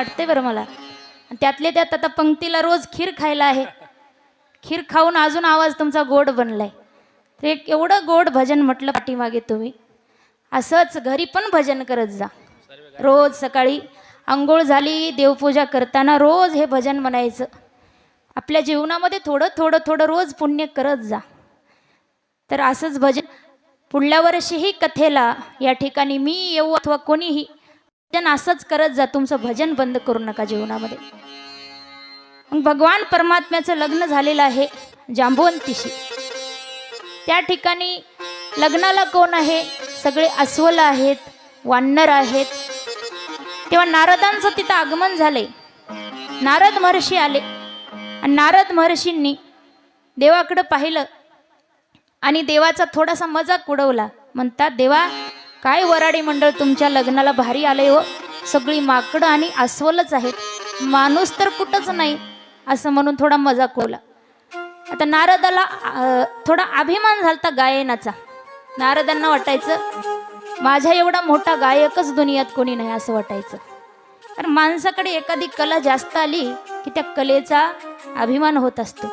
वाटतंय बरं मला. आणि त्यातले त्यात आता पंक्तीला रोज खीर खायला आहे. खीर खाऊन अजून आवाज तुमचा गोड बनलाय. तर एक एवढं गोड भजन म्हटलं पाठीमागे तुम्ही. असंच घरी पण भजन करत जा. रोज सकाळी आंघोळ झाली देवपूजा करताना रोज हे भजन म्हणायचं. आपल्या जीवनामध्ये थोडं थोडं थोडं रोज पुण्य करत जा. तर असंच भजन पुढल्या वर्षीही कथेला या ठिकाणी मी येऊ अथवा कोणीही भजन असंच करत जा तुमचं भजन बंद करू नका जीवनामध्ये. मग भगवान परमात्म्याचं लग्न झालेलं आहे जांबवंतीशी त्या ठिकाणी लग्नाला कोण आहे? सगळे अस्वल आहेत वानर आहेत. तेव्हा नारदांचं तिथं आगमन झालंय. नारद महर्षी आले. आणि नारद महर्षींनी देवाकडं पाहिलं. आणि देवाचा थोडासा मजाक उडवला. म्हणतात देवा काय वराडी मंडळ तुमच्या लग्नाला भारी आलंय हो? सगळी माकडं आणि अस्वलच आहेत. माणूस तर कुठंच नाही असं म्हणून थोडा मजाक होला आता नारदाला थोडा अभिमान झालता गायनाचा. नारदांना वाटायचं माझ्या एवढा मोठा गायकच दुनियात कोणी नाही असं वाटायचं. कारण माणसाकडे एखादी कला जास्त आली की त्या कलेचा अभिमान होत असतो.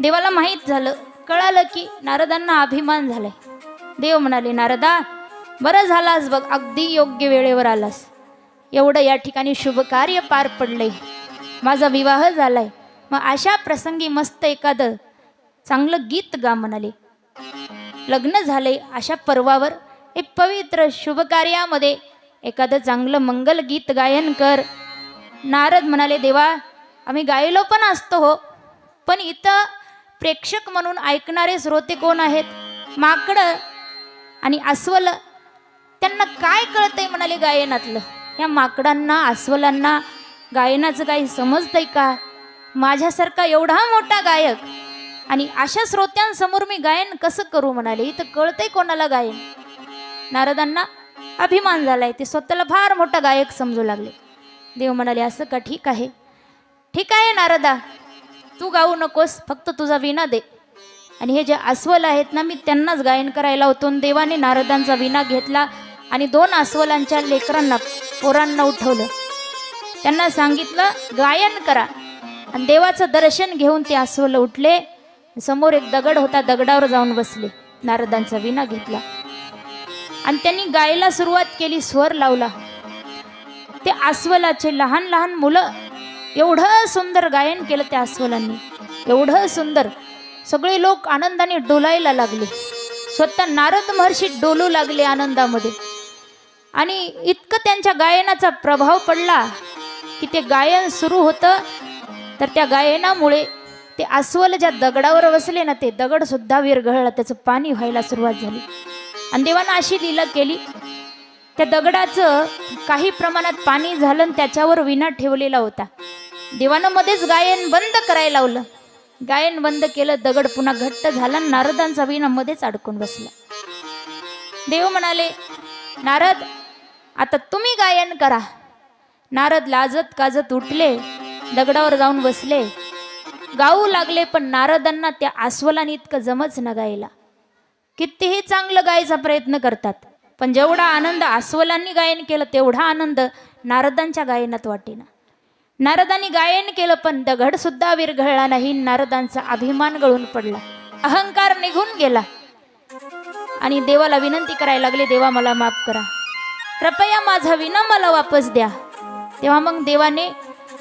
देवाला माहीत झालं कळालं की नारदांना अभिमान झालाय. देव म्हणाले नारदा बरं झालास बघ अगदी योग्य वेळेवर आलास. एवढं या ठिकाणी शुभ कार्य पार पडले माझा विवाह झालाय. मग अशा प्रसंगी मस्त एखादं चांगलं गीत गा म्हणाले. लग्न झाले अशा पर्वावर एक पवित्र शुभ कार्यामध्ये एखादं चांगलं मंगल गीत गायन कर. नारद म्हणाले देवा आम्ही गायलो पण असतो हो पण इथं प्रेक्षक म्हणून ऐकणारे श्रोते कोण आहेत? माकडं आणि अस्वल त्यांना काय कळतंय म्हणाले गायनातलं? या माकडांना अस्वलांना गायनाचं काही समजतंय का? माझ्यासारखा एवढा मोठा गायक आणि अशा श्रोत्यांसमोर मी गायन कसं करू म्हणाले? इथं कळतंय कोणाला गायन? नारदांना अभिमान झालाय. ते स्वतःला फार मोठा गायक समजू लागले. देव म्हणाले असं का? ठीक आहे. ठीक आहे नारदा. तू गाऊ नकोस. फक्त तुझा विना दे. आणि हे जे अस्वल आहेत ना मी त्यांनाच गायन करायला होतो देवाने नारदांचा विना घेतला. आणि दोन अस्वलांच्या लेकरांना पोरांना उठवलं. त्यांना सांगितलं गायन करा. आणि देवाचं दर्शन घेऊन ते अस्वल उठले. समोर एक दगड होता दगडावर जाऊन बसले. नारदांचा विना घेतला. आणि त्यांनी गायला सुरुवात केली स्वर लावला. ते अस्वलाचे लहान लहान मुलं एवढं सुंदर गायन केलं त्या अस्वलांनी. एवढं सुंदर. सगळे लोक आनंदाने डोलायला लागले. स्वतः नारद महर्षी डोलू लागले आनंदामध्ये. आणि इतकं त्यांच्या गायनाचा प्रभाव पडला की ते गायन सुरू होतं. तर त्या गायनामुळे ते अस्वल ज्या दगडावर बसले ना ते दगडसुद्धा विरघळला त्याचं पाणी व्हायला सुरुवात झाली. आणि देवानं अशी लीला केली त्या दगडाचं काही प्रमाणात पाणी झालं आणि त्याच्यावर विना ठेवलेला होता. देवानं मध्येच गायन बंद करायला लावलं. गायन बंद केलं दगड पुन्हा घट्ट झाला आणि नारदांचा विना मध्येच अडकून बसला. देव म्हणाले नारद आता तुम्ही गायन करा. नारद लाजत काजत उठले दगडावर जाऊन बसले. गाऊ लागले पण नारदांना त्या आस्वलाने इतकं जमच न गायला. कितीही चांगलं गायचा प्रयत्न करतात पण जेवढा आनंद अस्वलांनी गायन केलं तेवढा आनंद नारदांच्या गायनात वाटेना. नारदांनी गायन केलं पण दगडसुद्धा विरघळला नाही नारदांचा अभिमान गळून पडला. अहंकार निघून गेला. आणि देवाला विनंती करायला लागले देवा मला माफ करा. कृपया माझा विना मला वापस द्या. तेव्हा मग देवाने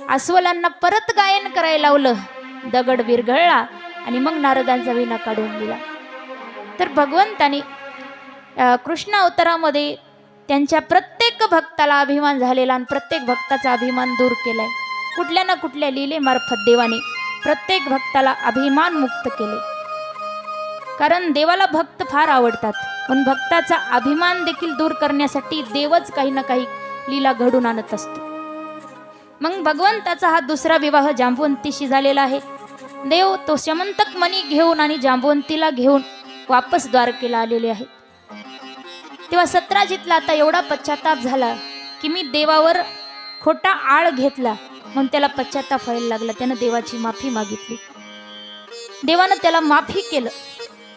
अस्वलांना परत गायन करायला लावलं. दगड विरघळला आणि मग नारदांचा विना काढून दिला. तर भगवंताने कृष्ण अवतारामध्ये त्यांच्या प्रत्येक भक्ताला अभिमान झालेला आणि प्रत्येक भक्ताचा अभिमान दूर केलाय. कुठल्या ना कुठल्या लीलेमार्फत देवाने प्रत्येक भक्ताला अभिमान मुक्त केले. कारण देवाला भक्त फार आवडतात. पण भक्ताचा अभिमान देखील दूर करण्यासाठी देवच काही ना काही लीला घडून आणत असतो. मग भगवंताचा हा दुसरा विवाह जांबवंतीशी झालेला आहे. देव तो शमंतक मणी घेऊन आणि जांबवंतीला घेऊन वापस द्वारकेला आलेले आहे तेव्हा सत्राजितला आता एवढा पश्चाताप झाला की मी देवावर खोटा आळ घेतला म्हणून त्याला पश्चाताप व्हायला लागला. त्यानं देवाची माफी मागितली. देवानं त्याला माफी केलं.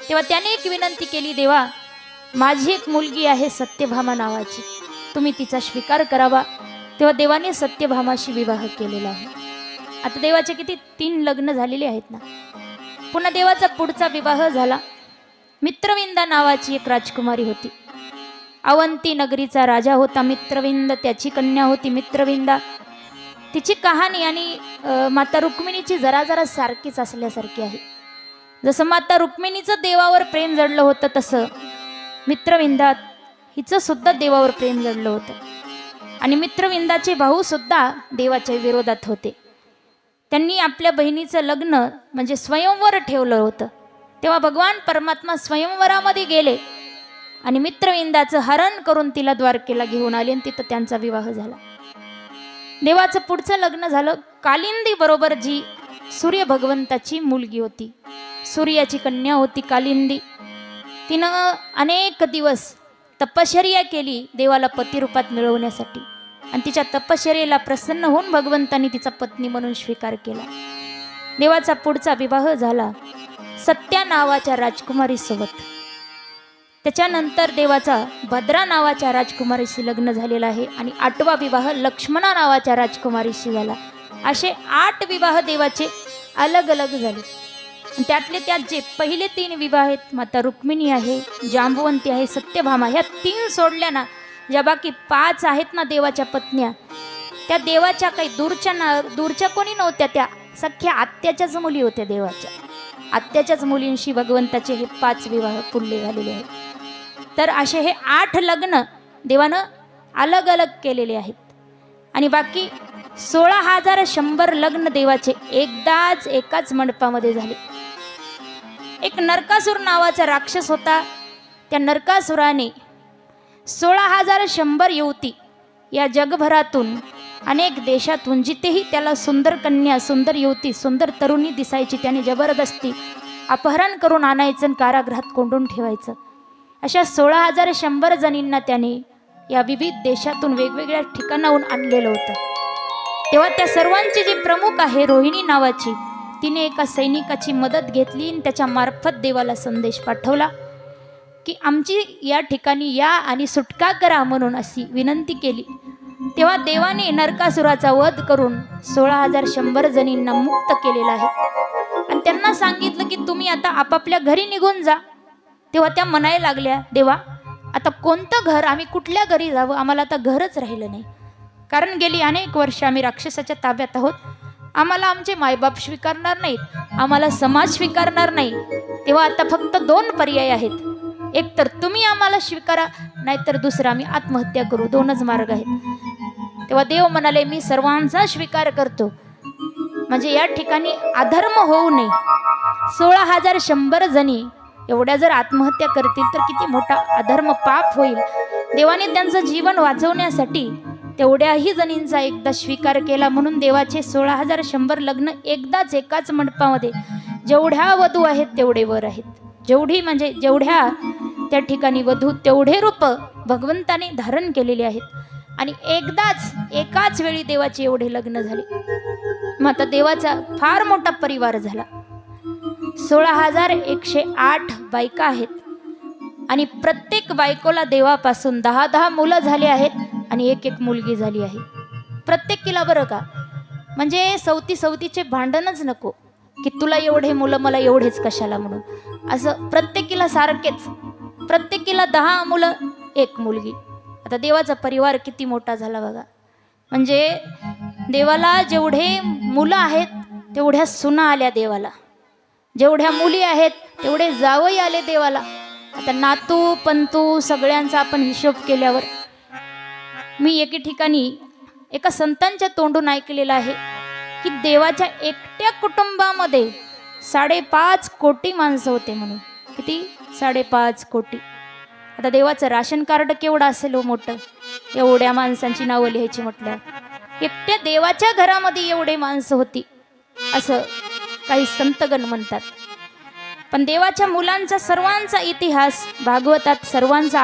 तेव्हा त्याने एक विनंती केली देवा माझी एक मुलगी आहे सत्यभामा नावाची. तुम्ही तिचा स्वीकार करावा. तेव्हा देवाने सत्यभामाशी विवाह केलेला आहे. आता देवाचे किती तीन लग्न झालेले आहेत ना. पुन्हा देवाचा पुढचा विवाह झाला. मित्रविंदा नावाची एक राजकुमारी होती. अवंती नगरीचा राजा होता. मित्रविंद त्याची कन्या होती मित्रविंदा. तिची कहाणी आणि माता रुक्मिणीची जरा जरा सारखीच असल्यासारखी आहे. जसं माता रुक्मिणीचं देवावर प्रेम जडलं होतं तसं मित्रविंदात हिचं सुद्धा देवावर प्रेम जडलं होतं. आणि मित्रविंदाचे भाऊ सुद्धा देवाच्या विरोधात होते. त्यांनी आपल्या बहिणीचं लग्न म्हणजे स्वयंवर ठेवलं होतं. तेव्हा भगवान परमात्मा स्वयंवरामध्ये गेले आणि मित्रविंदाचं हरण करून तिला द्वारकेला घेऊन आले आणि तिथं त्यांचा विवाह झाला. देवाचं पुढचं लग्न झालं. कालिंदी बरोबर जी सूर्य भगवंताची मुलगी होती. सूर्याची कन्या होती कालिंदी. तिनं अनेक दिवस तपश्चर्या केली देवाला पतिरूपात मिळवण्यासाठी. आणि तिच्या तपश्चर्येला प्रसन्न होऊन भगवंतांनी तिचा पत्नी म्हणून स्वीकार केला. देवाचा पुढचा विवाह झाला सत्या नावाच्या राजकुमारीसोबत. त्याच्यानंतर देवाचा भद्रा नावाच्या राजकुमारीशी लग्न झालेलं आहे आणि आठवा विवाह लक्ष्मणा नावाच्या राजकुमारीशी झाला. असे आठ विवाह देवाचे अलग अलग झाले. त्यातले त्यात जे पहिले तीन विवाह आहेत माता रुक्मिणी आहे जांबवंती आहे सत्यभामा ह्या तीन सोडल्या ना ज्या बाकी पाच आहेत ना देवाच्या पत्न्या त्या देवाच्या काही दूरच्या ना दूरच्या कोणी नव्हत्या त्या सख्या आत्याच्याच मुली होत्या देवाच्या. आत्याच्याच मुलींशी भगवंताचे हे पाच विवाह पुरले झालेले आहेत. तर असे हे आठ लग्न देवानं अलग अलग केलेले आहेत. आणि बाकी सोळा हजार शंभर लग्न देवाचे एकदाच एकाच मंडपामध्ये झाले. एक नरकासूर नावाचा राक्षस होता. त्या नरकासुराने सोळा हजार शंभर युवती या जगभरातून अनेक देशातून जिथेही त्याला सुंदर कन्या सुंदर युवती सुंदर तरुणी दिसायची त्याने जबरदस्ती अपहरण करून आणायचं आणि कारागृहात कोंडून ठेवायचं. अशा सोळा हजार शंभर जणींना त्याने या विविध देशातून वेगवेगळ्या ठिकाणाहून आणलेलं होतं. तेव्हा त्या सर्वांची जी प्रमुख आहे रोहिणी नावाची तिने एका सैनिकाची मदत घेतली आणि त्याच्या मार्फत देवाला संदेश पाठवला की आमची या ठिकाणी या आणि सुटका करा म्हणून अशी विनंती केली. तेव्हा देवाने नरकासुराचा वध करून सोळा हजार शंभर जणींना मुक्त केलेला आहे. आणि त्यांना सांगितलं की तुम्ही आता आपापल्या घरी निघून जा. तेव्हा त्या म्हणायला लागल्या देवा आता कोणतं घर आम्ही कुठल्या घरी जावं? आम्हाला आता घरच राहिलं नाही. कारण गेली अनेक वर्ष आम्ही राक्षसाच्या ताब्यात आहोत. आम्हाला आमचे मायबाप स्वीकारणार नाहीत आम्हाला समाज स्वीकारणार नाही. तेव्हा आता फक्त दोन पर्याय आहेत. एक तर तुम्ही आम्हाला स्वीकारा नाहीतर दुसरं आम्ही आत्महत्या करू. दोनच मार्ग आहेत. तेव्हा देव म्हणाले मी सर्वांचा स्वीकार करतो. म्हणजे या ठिकाणी अधर्म होऊ नये. सोळा हजार शंभर जणी एवढ्या जर आत्महत्या करतील तर किती मोठा अधर्म पाप होईल. देवाने त्यांचं जीवन वाचवण्यासाठी तेवढ्याही जणींचा एकदा स्वीकार केला म्हणून देवाचे सोळा हजार शंभर लग्न एकदाच एकाच मंडपामध्ये जेवढ्या वधू आहेत तेवढे वर आहेत. जेवढी म्हणजे जेवढ्या त्या ठिकाणी वधू तेवढे रूप भगवंताने धारण केलेले आहेत. आणि एकदाच एकाच वेळी देवाचे एवढे लग्न झाले. मग आता देवाचा फार मोठा परिवार झाला. सोळा हजार एकशे आठ बायका आहेत. आणि प्रत्येक बायकोला देवापासून दहा दहा मुलं झाली आहेत. आणि एक एक मुलगी झाली आहे. प्रत्येकीला बरं का? म्हणजे सवती सवतीचे भांडणच नको. की तुला एवढे मुलं मला एवढेच कशाला म्हणून? असं प्रत्येकीला सारखेच. प्रत्येकीला दहा मुलं एक मुलगी. आता देवाचा परिवार किती मोठा झाला बघा. म्हणजे देवाला जेवढे मुलं आहेत तेवढ्या सुना आल्या देवाला. जेवढ्या मुली आहेत तेवढे जावई आले देवाला. आता नातू पंतू सगळ्यांचा आपण हिशोब केल्यावर मी एके ठिकाणी एका संतांच्या तोंडून ऐकलेलं आहे की देवाच्या एकट्या कुटुंबामध्ये साडेपाच कोटी माणसं होते म्हणून. किती? साडेपाच कोटी. आता देवाचं राशन कार्ड केवढं असेल हो मोठं? एवढ्या माणसांची नावं लिहायची म्हटलं एकट्या देवाच्या घरामध्ये एवढे माणसं होती. असं काही संतगण म्हणतात. पण देवाच्या मुलांचा सर्वांचा इतिहास भागवतात सर्वांचा